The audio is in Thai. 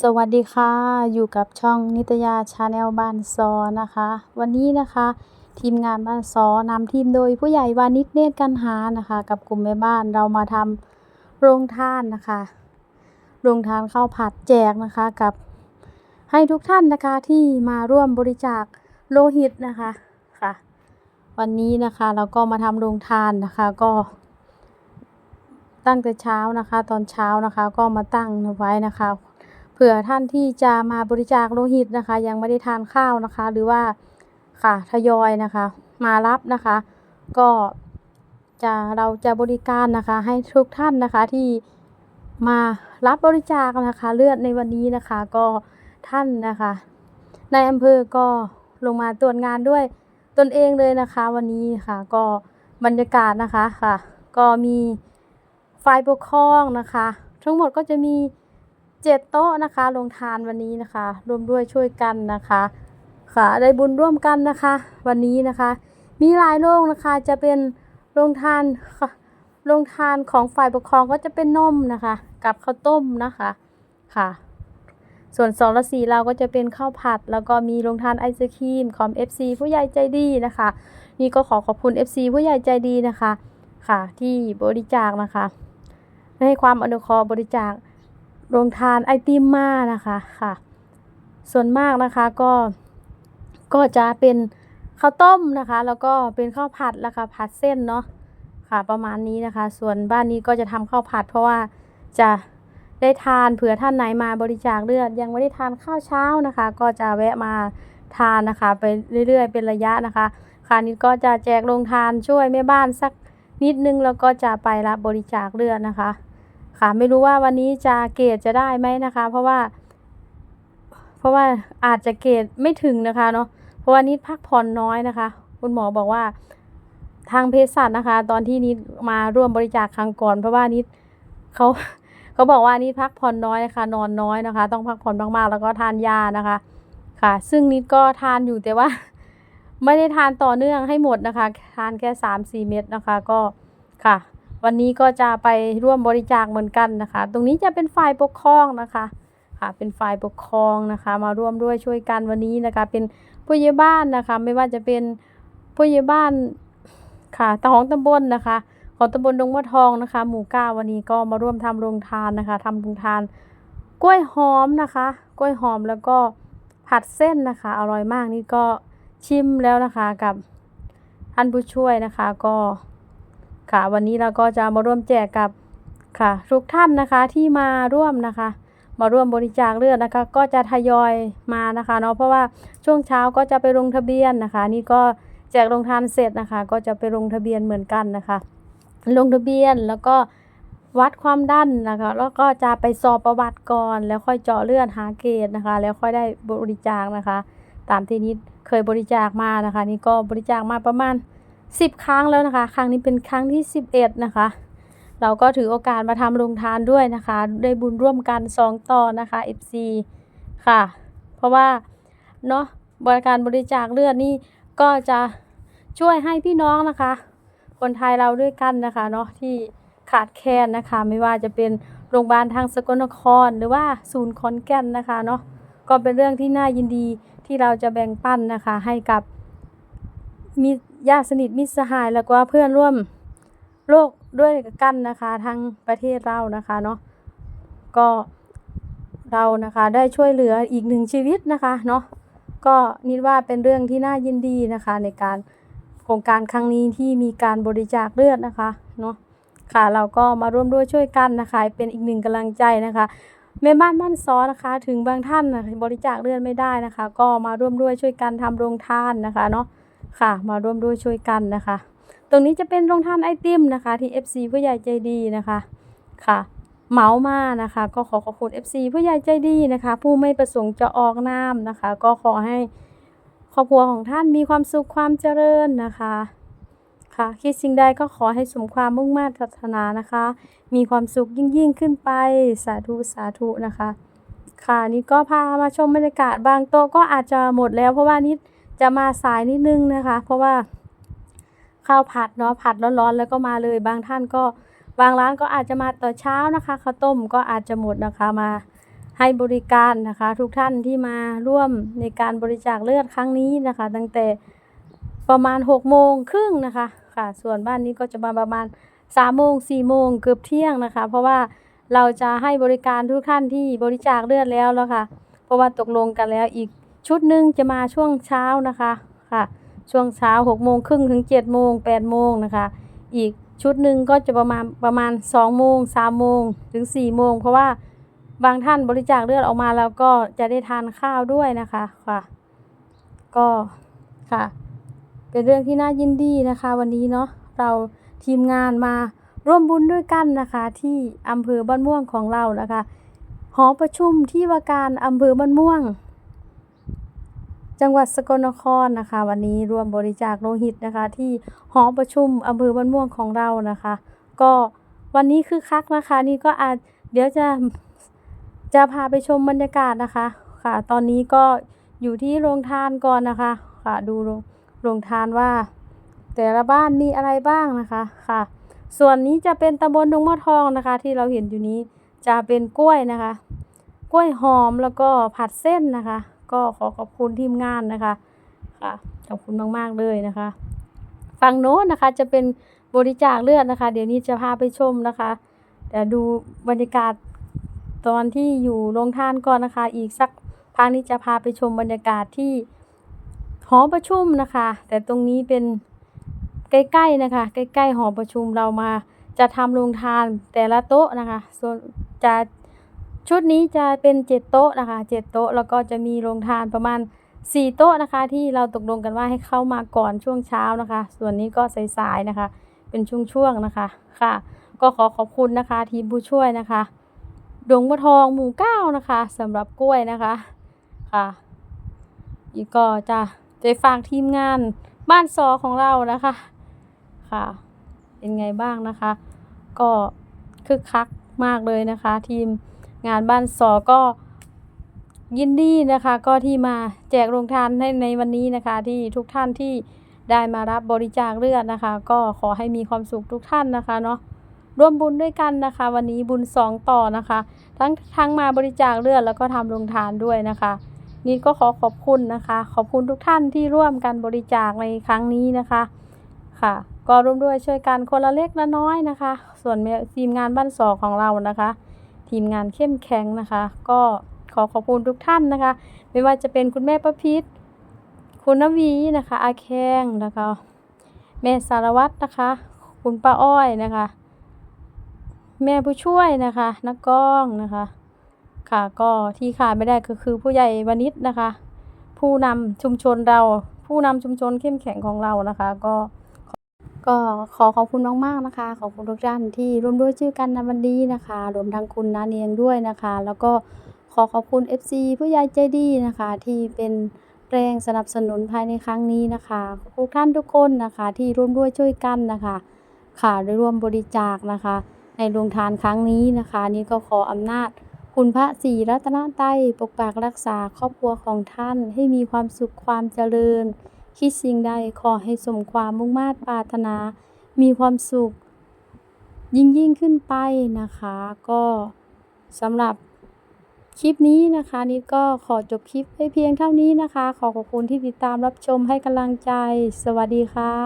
สวัสดีค่ะ อยู่กับช่องนิตยาชาแนลบ้านซอนะคะ วันนี้นะคะ ทีมงานบ้านซอนำทีมโดยผู้ใหญ่วานิชเนตรกันหานะคะ กับกลุ่มแม่บ้านเรามาทำโรงทานนะคะ โรงทานข้าวผัดแจกนะคะกับ ให้ทุกท่านนะคะที่มาร่วมบริจาคโลหิตนะคะค่ะ วันนี้นะคะเราก็มาทำโรงทานนะคะก็ ตั้งแต่เช้านะคะ ตอนเช้านะคะก็มาตั้งไว้นะคะ เผื่อท่านที่จะมาบริจาคโลหิตนะคะ ยังไม่ได้ทานข้าวนะคะ หรือว่าค่ะทยอยนะคะ มารับนะคะ ก็จะเราจะบริการนะคะให้ทุกท่านนะคะที่มารับบริจาคนะคะ เลือดในวันนี้นะคะ ก็ท่านนะคะในอำเภอก็ลงมาตรวจงานด้วยตนเองเลยนะคะ วันนี้ค่ะก็บรรยากาศนะคะค่ะ ก็มีฝ่ายปกครองนะคะ ทั้งหมดก็จะมี เจ็ดโต๊ะนะคะลงทานวันนี้นะคะ ร่วมด้วยช่วยกันนะคะ ค่ะได้บุญร่วมกันนะคะ วันนี้นะคะ มีหลายโรงนะคะจะเป็นโรงทานค่ะโรงทานของฝ่ายปกครองก็จะเป็นนมนะคะ กับข้าวต้มนะคะค่ะ ส่วนสองละสีเราก็จะเป็นข้าวผัด แล้วก็มีโรงทานไอศครีมของ FC ผู้ใหญ่ใจดีนะคะ นี่ก็ขอขอบคุณ FC ผู้ใหญ่ใจดีนะคะ ค่ะที่บริจาคนะคะให้ความอนุเคราะห์บริจาค โรงทานไอติมมานะคะค่ะ ส่วนมากนะคะก็ก็จะเป็นข้าวต้มนะคะ แล้วก็เป็นข้าวผัดแล้วค่ะผัดเส้นเนาะค่ะประมาณนี้นะคะ ส่วนบ้านนี้ก็จะทำข้าวผัด เพราะว่าจะได้ทานเผื่อท่านไหนมาบริจาคเลือด ยังไม่ได้ทานข้าวเช้านะคะ ก็จะแวะมาทานนะคะ ไปเรื่อยๆ เป็นระยะนะคะค่ะนิดก็จะแจกโรงทานช่วยแม่บ้านสักนิดนึงแล้วก็จะไปรับบริจาคเลือดนะคะ ค่ะ ไม่รู้ว่าวันนี้จะเกรดจะได้ไหมนะคะ เพราะว่า เพราะว่าอาจจะเกรดไม่ถึงนะคะเนาะเพราะว่านิดพักผ่อนน้อยนะคะ คุณหมอบอกว่าทางเภสัชนะคะ ตอนที่นิดมาร่วมบริจาคครั้งก่อน เพราะว่านิดเขาเขาบอกว่านิดพักผ่อนน้อยนะคะ นอนน้อยนะคะ ต้องพักผ่อนมากๆแล้วก็ทานยานะคะ ค่ะ ซึ่งนิดก็ทานอยู่แต่ว่า ไม่ได้ทานต่อเนื่องให้หมดนะคะ ทานแค่สามสี่เม็ดนะคะ ก็ค่ะ วันนี้ก็จะไปร่วมบริจาคเหมือนกันนะคะ ตรงนี้จะเป็นฝ่ายปกครองนะคะค่ะเป็นฝ่ายปกครองนะคะ มาร่วมด้วยช่วยกันวันนี้นะคะ เป็นผู้ใหญ่บ้านนะคะ ไม่ว่าจะเป็นผู้ใหญ่บ้านค่ะตของตำบลนะคะ ของตำบลดงมะทองนะคะ หมู่เก้าวันนี้ก็มาร่วมทำโรงทานนะคะทำโรงทาน กล้วยหอมนะคะ กล้วยหอมแล้วก็ผัดเส้นนะคะ อร่อยมากนี่ก็ชิมแล้วนะคะกับท่านผู้ช่วยนะคะก็ ค่ะ วันนี้เราก็จะมาร่วมแจกกับค่ะทุกท่านนะคะที่มาร่วมนะคะ มาร่วมบริจาคเลือดนะคะ ก็จะทยอยมานะคะเนาะเพราะว่าช่วงเช้าก็จะไปลงทะเบียนนะคะ นี่ก็แจกลงทานเสร็จนะคะ ก็จะไปลงทะเบียนเหมือนกันนะคะ ลงทะเบียนแล้วก็วัดความดันนะคะ แล้วก็จะไปสอบประวัติก่อน แล้วค่อยเจาะเลือดหาเกณฑ์นะคะ แล้วค่อยได้บริจาคนะคะ ตามที่นิดเคยบริจาคมานะคะ นี่ก็บริจาคมาประมาณ สิบครั้งแล้วนะคะ ครั้งนี้เป็นครั้งที่สิบเอ็ดนะคะ เราก็ถือโอกาสมาทำโรงทานด้วยนะคะ ได้บุญร่วมกันสองต่อนะคะ FC ค่ะ เพราะว่าเนาะบริการบริจาคเลือดนี่ก็จะช่วยให้พี่น้องนะคะ คนไทยเราด้วยกันนะคะเนาะที่ขาดแคลนนะคะ ไม่ว่าจะเป็นโรงพยาบาลทางสกลนคร หรือว่าศูนย์ขอนแก่นนะคะเนาะก็เป็นเรื่องที่น่ายินดีที่เราจะแบ่งปันนะคะ ให้กับมี ญาติสนิทมิตรสหายแล้วก็เพื่อนร่วมโลกด้วยกันนะคะทั้งประเทศเรานะคะเนาะก็เรานะคะได้ช่วยเหลืออีกหนึ่งชีวิตนะคะเนาะก็นิดว่าเป็นเรื่องที่น่ายินดีนะคะ ในการโครงการครั้งนี้ที่มีการบริจาคเลือดนะคะเนาะค่ะเราก็มาร่วมด้วยช่วยกันนะคะ เป็นอีกหนึ่งกำลังใจนะคะแม่บ้านบ้านซ้อนะคะ ถึงบางท่านนะบริจาคเลือดไม่ได้นะคะ ก็มาร่วมด้วยช่วยกันทำโรงทานนะคะเนาะ ค่ะ มาร่วมด้วยช่วยกันนะคะ ตรงนี้จะเป็นโรงทานไอติมนะคะ ที่ FC ผู้ใหญ่ใจดีนะคะค่ะเหมามานะคะ ก็ขอขอบคุณ FC ผู้ใหญ่ใจดีนะคะ ผู้ไม่ประสงค์จะออกนามนะคะ ก็ขอให้ครอบครัวของท่านมีความสุขความเจริญนะคะค่ะคิดสิ่งใดก็ขอให้สมความมุ่งมั่นปรารถนานะคะ มีความสุขยิ่งยิ่งขึ้นไปสาธุสาธุนะคะ ค่ะนี่ก็พามาชมบรรยากาศบางโต๊ะก็อาจจะหมดแล้วเพราะว่านิด จะมาสายนิดนึงนะคะ เพราะว่าข้าวผัดเนาะผัดร้อนๆแล้วก็มาเลยบางท่านก็บางร้านก็อาจจะมาต่อเช้านะคะข้าวต้มก็อาจจะหมดนะคะมาให้บริการนะคะ ทุกท่านที่มาร่วมในการบริจาคเลือดครั้งนี้นะคะ ตั้งแต่ประมาณ6โมงครึ่งนะคะค่ะ ส่วนบ้านนี้ก็จะมาประมาณ3โมง4โมงเกือบเที่ยงนะคะ เพราะว่าเราจะให้บริการทุกท่านที่บริจาคเลือดแล้วแล้วค่ะ เพราะว่าตกลงกันแล้วอีก ชุดหนึ่งจะมาช่วงเช้านะคะค่ะ ช่วงเช้า6โมงครึ่งถึง7โมง8โมงนะคะ อีกชุดหนึ่งก็จะประมาณประมาณ2โมง3โมงถึง4โมงเพราะว่าบางท่านบริจาคเลือดออกมาแล้วก็จะได้ทานข้าวด้วยนะคะค่ะ ก็ค่ะ เป็นเรื่องที่น่ายินดีนะคะ วันนี้เนาะเราทีมงานมาร่วมบุญด้วยกันนะคะ ที่อำเภอบ้านม่วงของเรานะคะหอประชุมที่ว่าการอำเภอบ้านม่วง จังหวัดสกลนครนะคะ วันนี้ร่วมบริจาคโลหิตนะคะ ที่หอประชุมอำเภอบ้านม่วงของเรานะคะ ก็วันนี้คือคักนะคะ นี่ก็อาจเดี๋ยวจะจะพาไปชมบรรยากาศนะคะค่ะ ตอนนี้ก็อยู่ที่โรงทานก่อนนะคะ ค่ะ ดูโรงโรงทานว่า แต่ละบ้านมีอะไรบ้างนะคะค่ะ ส่วนนี้จะเป็นตำบลดงมะทองนะคะ ที่เราเห็นอยู่นี้จะเป็นกล้วยนะคะ กล้วยหอมแล้วก็ผัดเส้นนะคะ ก็ขอขอบคุณทีมงานนะคะค่ะขอบคุณมาก ๆ เลยนะคะฝั่งโน้นนะคะจะเป็นบริจาคเลือดนะคะ เดี๋ยวนี้จะพาไปชมนะคะแต่ดูบรรยากาศตอนที่อยู่โรงทานก่อนนะคะ อีกสักพักนี้จะพาไปชมบรรยากาศที่หอประชุมนะคะ แต่ตรงนี้เป็นใกล้ๆนะคะ ใกล้ๆหอประชุมเรามาจะทำโรงทานแต่ละโต๊ะนะคะ ส่วนจะ ชุดนี้จะเป็นเจ็ดโต๊ะนะคะเจ็ดโต๊ะแล้วก็จะมีโรงทานประมาณสี่โต๊ะนะคะ ที่เราตกลงกันว่าให้เข้ามาก่อนช่วงเช้านะคะ ส่วนนี้ก็สายๆนะคะ เป็นช่วงๆนะคะค่ะ ก็ขอขอบคุณนะคะทีมผู้ช่วยนะคะดงมะทองหมู่เก้านะคะสำหรับกล้วยนะคะค่ะอีกก็จะจะฝากทีมงานบ้านซอของเรานะคะค่ะ เป็นไงบ้างนะคะ ก็คึกคักมากเลยนะคะ ทีม งานบ้านสอก็ยินดีนะคะ ก็ที่มาแจกโรงทานให้ในวันนี้นะคะ ที่ทุกท่านที่ได้มารับบริจาคเลือดนะคะ ก็ขอให้มีความสุขทุกท่านนะคะเนาะร่วมบุญด้วยกันนะคะ วันนี้บุญสองต่อนะคะ ทั้งทั้งมาบริจาคเลือดแล้วก็ทำโรงทานด้วยนะคะนี่ก็ขอขอบคุณนะคะ ขอบคุณทุกท่านที่ร่วมกันบริจาคในครั้งนี้นะคะค่ะ ก็ร่วมด้วยช่วยกันคนละเล็กละน้อยนะคะ ส่วนทีมงานบ้านสอของเรานะคะ ทีมงานเข้มแข็งนะคะ ก็ขอขอบคุณทุกท่านนะคะ ไม่ว่าจะเป็นคุณแม่ประพิษคุณนวีนะคะ อาแข้งนะคะแม่สารวัตรนะคะ คุณป้าอ้อยนะคะ แม่ผู้ช่วยนะคะนักก้องนะคะ ค่ะก็ที่ขาดไม่ได้ก็คือผู้ใหญ่วณิชนะคะ ผู้นำชุมชนเรา ผู้นำชุมชนเข้มแข็งของเรานะคะ ก็ ก็ขอขอบคุณมากๆนะคะ ขอบคุณทุกท่านที่ร่วมด้วยชื่อกันในวันนี้นะคะ รวมทั้งคุณนาเนียงด้วยนะคะ แล้วก็ขอขอบคุณ FC ผู้ใหญ่ใจดีนะคะ ที่เป็นแรงสนับสนุนภายในครั้งนี้นะคะทุกท่านทุกคนนะคะที่ร่วมด้วยช่วยกันนะคะ ค่ะได้ร่วมบริจาคนะคะ ในโรงทานครั้งนี้นะคะ นี่ก็ขออำนาจคุณพระศรีรัตนตรัยปกปักรักษาครอบครัวของท่านให้มีความสุขความเจริญ คิดสิ่งใดขอให้สมความมุ่งมา่ปรารถนา มีความสุข ยิ่งยิ่งขึ้นไปนะคะ ก็สำหรับคลิปนี้นะคะนิดก็ขอจบคลิปไว้เพียงเท่านี้นะคะ ขอขอบคุณที่ติดตามรับชมให้กำลังใจ สวัสดีค่ะ